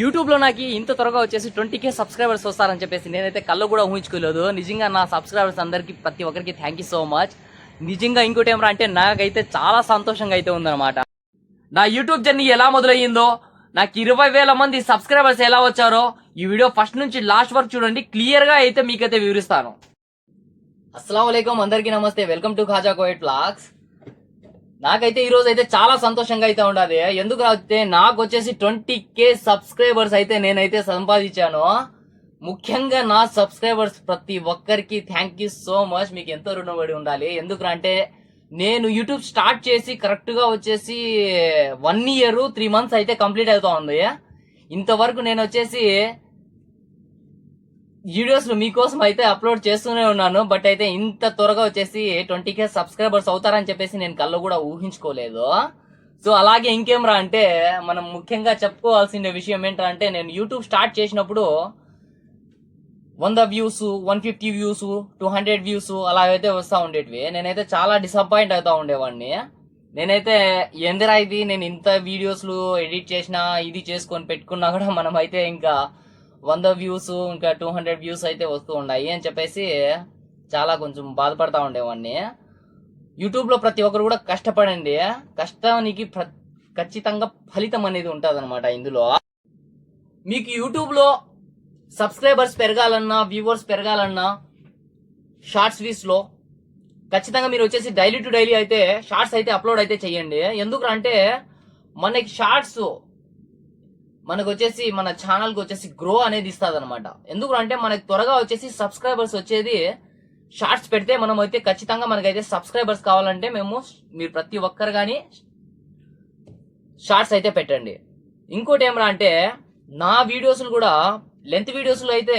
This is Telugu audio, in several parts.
యూట్యూబ్లో నాకు ఇంత త్వరగా వచ్చేసి ట్వంటీ కే సబ్స్క్రైబర్స్ వస్తారని చెప్పేసి నేనైతే కళ్ళు కూడా ఊహించుకోలేదు. నిజంగా నా సబ్స్క్రైబర్స్ అందరికీ ప్రతి ఒక్కరికి థ్యాంక్ యూ సో మచ్ నిజంగా ఇంకోటి ఏమరా అంటే నాకైతే చాలా సంతోషంగా అయితే ఉందన్నమాట. నా యూట్యూబ్ జర్నీ ఎలా మొదలయ్యిందో నాకు ఇరవై వేల మంది సబ్స్క్రైబర్స్ ఎలా వచ్చారో ఈ వీడియో ఫస్ట్ నుంచి లాస్ట్ వరకు చూడండి క్లియర్గా అయితే మీకైతే వివరిస్తాను. అస్సలం అందరికీ నమస్తే వెల్కమ్ టు ఖాజా కోయిట్ బ్లాగ్స్ నాకైతే ఈ రోజు అయితే చాలా సంతోషంగా అయితే ఉండదు ఎందుకు అయితే నాకు వచ్చేసి ట్వంటీ కే సబ్స్క్రైబర్స్ అయితే నేనైతే సంపాదించాను. ముఖ్యంగా నా సబ్స్క్రైబర్స్ ప్రతి ఒక్కరికి థ్యాంక్ యూ సో మచ్. మీకు ఎంతో రుణపడి ఉండాలి. ఎందుకు అంటే నేను యూట్యూబ్ స్టార్ట్ చేసి కరెక్ట్గా వచ్చేసి వన్ ఇయర్ త్రీ మంత్స్ అయితే కంప్లీట్ అవుతా ఉంది. ఇంతవరకు నేను వచ్చేసి వీడియోస్ మీకోసం అయితే అప్లోడ్ చేస్తూనే ఉన్నాను బట్ అయితే ఇంత త్వరగా వచ్చేసి ట్వంటీ కే సబ్స్క్రైబర్స్ అవుతారని చెప్పేసి నేను కళ్ళు కూడా ఊహించుకోలేదు. సో అలాగే ఇంకేం రా అంటే మనం ముఖ్యంగా చెప్పుకోవాల్సిన విషయం ఏంటంటే నేను యూట్యూబ్ స్టార్ట్ చేసినప్పుడు వంద views one fifty views two hundred views అలా అయితే వస్తూ ఉండేటివి. నేనైతే చాలా డిసప్పాయింట్ అవుతా ఉండేవాడిని. నేనైతే ఎందరా ఇది? నేను ఇంత వీడియోస్లు ఎడిట్ చేసినా ఇది చేసుకొని పెట్టుకున్నా కూడా మనం అయితే ఇంకా వంద వ్యూస్ ఇంకా టూ హండ్రెడ్ వ్యూస్ అయితే వస్తూ ఉన్నాయి అని చెప్పేసి చాలా కొంచెం బాధపడతా ఉండేవాడిని. యూట్యూబ్లో ప్రతి ఒక్కరు కూడా కష్టపడండి. కష్టానికి ప్ర ఖచ్చితంగా ఫలితం అనేది ఉంటుంది ఇందులో. మీకు యూట్యూబ్లో సబ్స్క్రైబర్స్ పెరగాలన్నా వ్యూవర్స్ పెరగాలన్నా షార్ట్స్ వీస్లో ఖచ్చితంగా మీరు వచ్చేసి డైలీ టు డైలీ అయితే షార్ట్స్ అయితే అప్లోడ్ అయితే చేయండి. ఎందుకు అంటే మనకి షార్ట్స్ మనకు వచ్చేసి మన ఛానల్కి వచ్చేసి గ్రో అనేది ఇస్తుంది అనమాట ఎందుకు అంటే మనకి త్వరగా వచ్చేసి సబ్స్క్రైబర్స్ వచ్చేది షార్ట్స్ పెడితే మనం అయితే ఖచ్చితంగా మనకైతే సబ్స్క్రైబర్స్ కావాలంటే మేము మీరు ప్రతి ఒక్కరు కానీ షార్ట్స్ అయితే పెట్టండి. ఇంకోటి ఏమరా అంటే నా వీడియోస్ కూడా లెంత్ వీడియోస్లో అయితే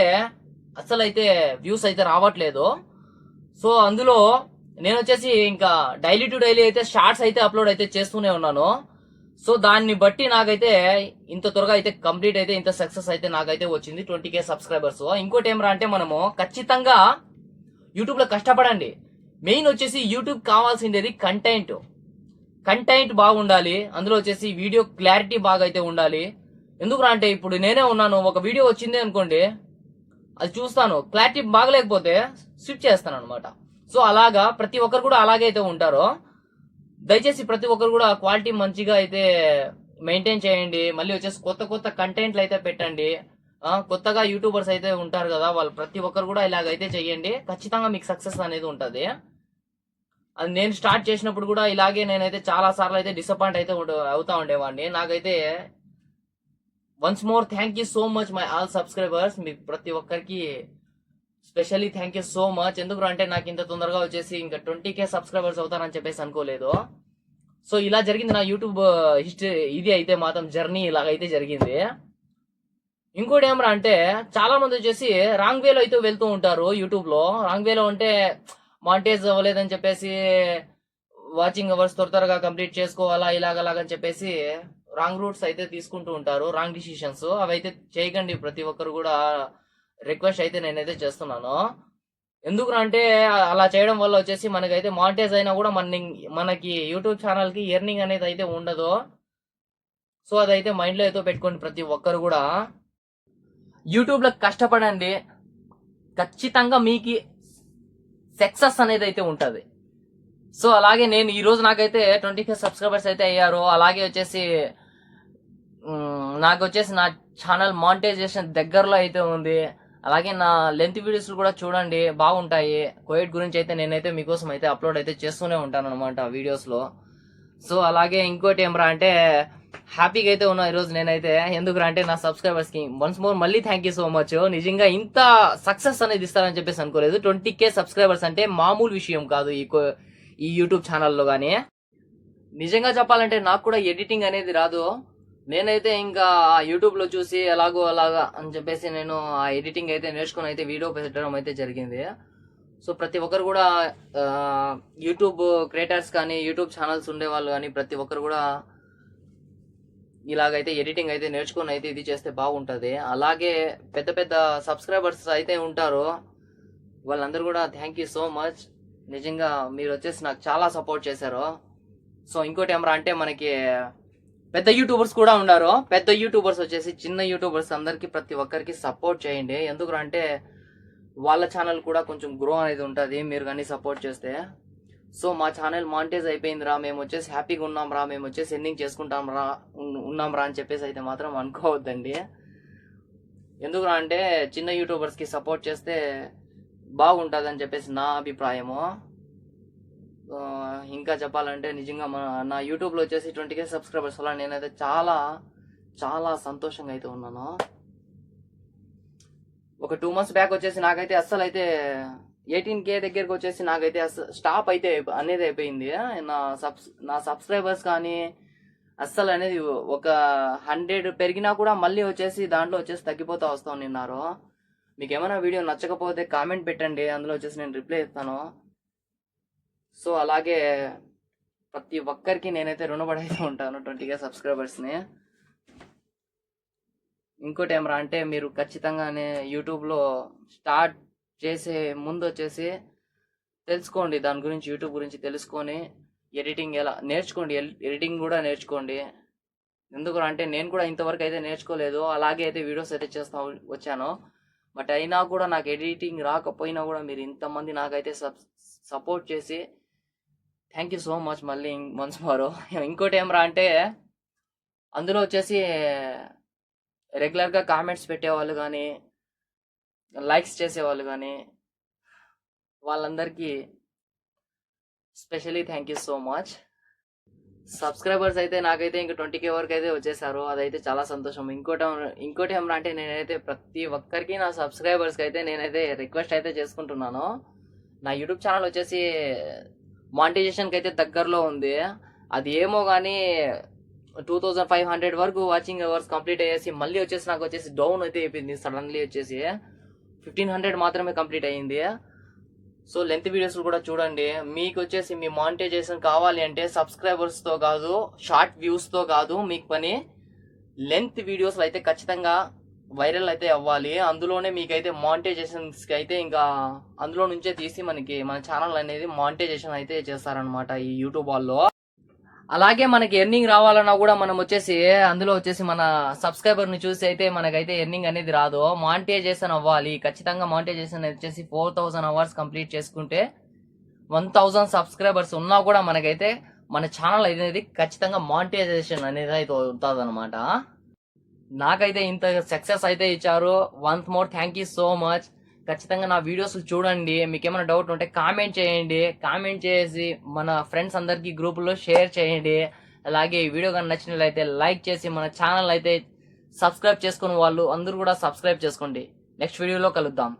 అసలు అయితే వ్యూస్ అయితే రావట్లేదు. సో అందులో నేను వచ్చేసి ఇంకా డైలీ టు డైలీ అయితే షార్ట్స్ అయితే అప్లోడ్ అయితే చేస్తూనే ఉన్నాను. సో దాన్ని బట్టి నాకైతే ఇంత త్వరగా అయితే కంప్లీట్ అయితే ఇంత సక్సెస్ అయితే నాకైతే వచ్చింది ట్వంటీ కే సబ్స్క్రైబర్స్. ఇంకోటి ఏమరా అంటే మనము ఖచ్చితంగా యూట్యూబ్లో కష్టపడండి. మెయిన్ వచ్చేసి యూట్యూబ్ కావాల్సిండేది కంటెంట్. కంటెంట్ బాగుండాలి అందులో వచ్చేసి వీడియో క్లారిటీ బాగా అయితే ఉండాలి. ఎందుకు అంటే ఇప్పుడు నేనే ఉన్నాను ఒక వీడియో వచ్చింది అనుకోండి అది చూస్తాను క్లారిటీ బాగలేకపోతే స్విచ్ చేస్తాను అనమాట సో అలాగా ప్రతి ఒక్కరు కూడా అలాగే అయితే ఉంటారు. దయచేసి ప్రతి ఒక్కరు కూడా క్వాలిటీ మంచిగా అయితే మెయింటైన్ చేయండి. మళ్ళీ వచ్చేసి కొత్త కొత్త కంటెంట్లు అయితే పెట్టండి. కొత్తగా యూట్యూబర్స్ అయితే ఉంటారు కదా వాళ్ళు ప్రతి ఒక్కరు కూడా ఇలాగైతే చేయండి ఖచ్చితంగా మీకు సక్సెస్ అనేది ఉంటుంది. అది నేను స్టార్ట్ చేసినప్పుడు కూడా ఇలాగే నేనైతే చాలా సార్లు అయితే డిసప్పాయింట్ అయితే అవుతా ఉండేవాడిని. నాకైతే once more thank you so much my all subscribers మీకు ప్రతి ఒక్కరికి specially thank you so much ఎందుకు అంటే నాకు ఇంత తొందరగా వచ్చేసి ఇంకా ట్వంటీ కే సబ్స్క్రైబర్స్ అవుతానని చెప్పేసి అనుకోలేదు. సో ఇలా జరిగింది నా యూట్యూబ్ హిస్టరీ ఇది అయితే మాత్రం జర్నీ ఇలాగైతే జరిగింది. ఇంకోటి ఏమరా అంటే చాలా మంది వచ్చేసి రాంగ్ వేలో అయితే వెళ్తూ ఉంటారు యూట్యూబ్లో రాంగ్ వేలో అంటే మాంటేజ్ అవ్వలేదని చెప్పేసి వాచింగ్ అవర్స్ త్వర త్వరగా కంప్లీట్ చేసుకోవాలా ఇలాగలాగని చెప్పేసి రాంగ్ రూట్స్ అయితే తీసుకుంటూ ఉంటారు రాంగ్ డిసిషన్స్ అవి అయితే చేయకండి ప్రతి ఒక్కరు కూడా. రిక్వెస్ట్ అయితే నేనైతే చేస్తున్నాను. ఎందుకు అంటే అలా చేయడం వల్ల వచ్చేసి మనకైతే మానిటైజ్ అయినా కూడా మన మనకి యూట్యూబ్ ఛానల్కి ఎర్నింగ్ అనేది అయితే ఉండదు. సో అదైతే మైండ్లో అయితే పెట్టుకోండి ప్రతి ఒక్కరు కూడా. యూట్యూబ్లో కష్టపడండి. ఖచ్చితంగా మీకు సక్సెస్ అనేది అయితే ఉంటుంది. సో అలాగే నేను ఈరోజు నాకైతే ట్వంటీ ఫైవ్ సబ్స్క్రైబర్స్ అయితే అయ్యారు. అలాగే వచ్చేసి నాకు వచ్చేసి నా ఛానల్ మానిటైజేషన్ దగ్గరలో అయితే ఉంది. అలాగే నా లెంత్ వీడియోస్ కూడా చూడండి బాగుంటాయి. కోవిడ్ గురించి అయితే నేనైతే మీకోసం అయితే అప్లోడ్ అయితే చేస్తూనే ఉంటాను అనమాట వీడియోస్లో సో అలాగే ఇంకోటి ఏమరా అంటే హ్యాపీగా అయితే ఉన్నా ఈరోజు నేనైతే. ఎందుకు అంటే నా సబ్స్క్రైబర్స్కి వన్స్ మోర్ మళ్ళీ థ్యాంక్ యూ సో మచ్ నిజంగా ఇంత సక్సెస్ అనేది ఇస్తారని చెప్పేసి అనుకోలేదు. ట్వంటీ కే సబ్స్క్రైబర్స్ అంటే మామూలు విషయం కాదు ఈ కో- ఈ యూట్యూబ్ ఛానల్లో కానీ నిజంగా చెప్పాలంటే నాకు కూడా ఎడిటింగ్ అనేది రాదు. నేనైతే ఇంకా ఆ యూట్యూబ్లో చూసి ఎలాగో అలాగా అని చెప్పేసి నేను ఆ ఎడిటింగ్ అయితే నేర్చుకుని అయితే వీడియో పెట్టడం అయితే జరిగింది. సో ప్రతి ఒక్కరు కూడా యూట్యూబ్ క్రియేటర్స్ కానీ యూట్యూబ్ ఛానల్స్ ఉండేవాళ్ళు కానీ ప్రతి ఒక్కరు కూడా ఇలాగైతే ఎడిటింగ్ అయితే నేర్చుకుని అయితే ఇది చేస్తే బాగుంటుంది. అలాగే పెద్ద పెద్ద సబ్స్క్రైబర్స్ అయితే ఉంటారు వాళ్ళందరూ కూడా థ్యాంక్ యూ సో మచ్. నిజంగా మీరు వచ్చేసి నాకు చాలా సపోర్ట్ చేశారు. సో ఇంకోటి ఏమరా అంటే మనకి పెద్ద యూట్యూబర్స్ కూడా ఉన్నారు పెద్ద యూట్యూబర్స్ వచ్చేసి చిన్న యూట్యూబర్స్ అందరికి ప్రతి ఒక్కరికి సపోర్ట్ చేయండి. ఎందుకు అంటే వాళ్ళ ఛానల్ కూడా కొంచెం గ్రో అనేది ఉంటుంది మీరు కానీ సపోర్ట్ చేస్తే. సో మా ఛానల్ మానిటైజ్ అయిపోయింది రా మేము వచ్చేసి హ్యాపీగా ఉన్నాం రా మేము వచ్చేసి ఎన్నింగ్ చేసుకుంటాం రా ఉన్నాం రా అని చెప్పేసి అయితే మాత్రం అనుకోవద్దండి. ఎందుకు అంటే చిన్న యూట్యూబర్స్కి సపోర్ట్ చేస్తే బాగుంటుంది అని చెప్పేసి నా అభిప్రాయము. ఇంకా చెప్పాలంటే నిజంగా మన నా యూట్యూబ్లో వచ్చేసి ట్వంటీ కే సబ్స్క్రైబర్స్ వల్ల నేనైతే చాలా చాలా సంతోషంగా అయితే ఉన్నాను. ఒక టూ మంత్స్ బ్యాక్ వచ్చేసి నాకైతే అస్సలు అయితే ఎయిటీన్ కే దగ్గరకు వచ్చేసి నాకైతే అస్సలు స్టాప్ అయితే అనేది అయిపోయింది. నా సబ్స్ నా సబ్స్క్రైబర్స్ కానీ అస్సలు అనేది ఒక హండ్రెడ్ పెరిగినా కూడా మళ్ళీ వచ్చేసి దాంట్లో వచ్చేసి తగ్గిపోతా వస్తా ఉన్నారు. మీకు ఏమైనా వీడియో నచ్చకపోతే కామెంట్ పెట్టండి. అందులో వచ్చేసి నేను రిప్లై ఇస్తాను. సో అలాగే ప్రతి ఒక్కరికి నేనైతే రుణపడైతే ఉంటాను ట్వంటీ కే సబ్స్క్రైబర్స్ని. ఇంకోటి ఏమరా అంటే మీరు ఖచ్చితంగానే యూట్యూబ్లో స్టార్ట్ చేసే ముందు వచ్చేసి తెలుసుకోండి దాని గురించి యూట్యూబ్ గురించి తెలుసుకొని ఎడిటింగ్ ఎలా నేర్చుకోండి ఎడిటింగ్ కూడా నేర్చుకోండి. ఎందుకు అంటే నేను కూడా ఇంతవరకు అయితే నేర్చుకోలేదు అలాగే అయితే వీడియోస్ అయితే చేస్తా వచ్చాను. బట్ అయినా కూడా నాకు ఎడిటింగ్ రాకపోయినా కూడా మీరు ఇంతమంది నాకైతే సప్ సపోర్ట్ చేసి థ్యాంక్ యూ సో మచ్ మళ్ళీ వన్స్ మరో ఇంకోటి ఏమరా అంటే అందులో వచ్చేసి రెగ్యులర్గా కామెంట్స్ పెట్టేవాళ్ళు కానీ లైక్స్ చేసేవాళ్ళు కానీ వాళ్ళందరికీ specially thank you so much subscribers అయితే నాకైతే ఇంకా ట్వంటీ కే వరకు అయితే వచ్చేసారు. అదైతే చాలా సంతోషం. ఇంకోటి ఇంకోటి ఏమన్నా అంటే నేనైతే ప్రతి ఒక్కరికి నా సబ్స్క్రైబర్స్కి అయితే నేనైతే రిక్వెస్ట్ అయితే చేసుకుంటున్నాను. నా యూట్యూబ్ ఛానల్ వచ్చేసి మానిటైజేషన్కి అయితే దగ్గరలో ఉంది. అది ఏమో కానీ టూ థౌజండ్ ఫైవ్ హండ్రెడ్ వరకు వాచింగ్ అవర్స్ కంప్లీట్ అయ్యేసి మళ్ళీ వచ్చేసి నాకు వచ్చేసి డౌన్ అయితే అయిపోయింది సడన్లీ వచ్చేసి ఫిఫ్టీన్ హండ్రెడ్ మాత్రమే కంప్లీట్ అయ్యింది. సో లెంత్ వీడియోస్ కూడా చూడండి. మీకు వచ్చేసి మీ మానిటైజేషన్ కావాలి అంటే సబ్స్క్రైబర్స్తో కాదు షార్ట్ వ్యూస్తో కాదు మీకు పని లెంత్ వీడియోస్లో అయితే ఖచ్చితంగా వైరల్ అయితే అవ్వాలి. అందులోనే మీకైతే మానిటైజేషన్స్కి అయితే ఇంకా అందులో నుంచే తీసి మనకి మన ఛానల్ అనేది మానిటైజేషన్ అయితే చేస్తారనమాట ఈ యూట్యూబ్ వాళ్ళు. అలాగే మనకి ఎర్నింగ్ రావాలన్నా కూడా మనం వచ్చేసి అందులో వచ్చేసి మన సబ్స్క్రైబర్ని చూసి అయితే మనకైతే ఎర్నింగ్ అనేది రాదు. మానిటైజేషన్ అవ్వాలి. ఖచ్చితంగా మానిటైజేషన్ వచ్చేసి ఫోర్ థౌసండ్ అవర్స్ కంప్లీట్ చేసుకుంటే వన్ థౌసండ్ సబ్స్క్రైబర్స్ ఉన్నా కూడా మనకైతే మన ఛానల్ అనేది ఖచ్చితంగా మానిటైజేషన్ అనేది అయితే ఉంటుంది అనమాట నాకైతే ఇంత సక్సెస్ అయితే ఇచ్చారు. Once more thank you so much ఖచ్చితంగా నా వీడియోస్ చూడండి. మీకు ఏమైనా డౌట్ ఉంటే కామెంట్ చేయండి. కామెంట్ చేసి మన ఫ్రెండ్స్ అందరికీ గ్రూపులో షేర్ చేయండి. అలాగే ఈ వీడియో కానీ నచ్చినట్లయితే లైక్ చేసి మన ఛానల్ అయితే సబ్స్క్రైబ్ చేసుకుని వాళ్ళు అందరూ కూడా సబ్స్క్రైబ్ చేసుకోండి. నెక్స్ట్ వీడియోలో కలుద్దాం.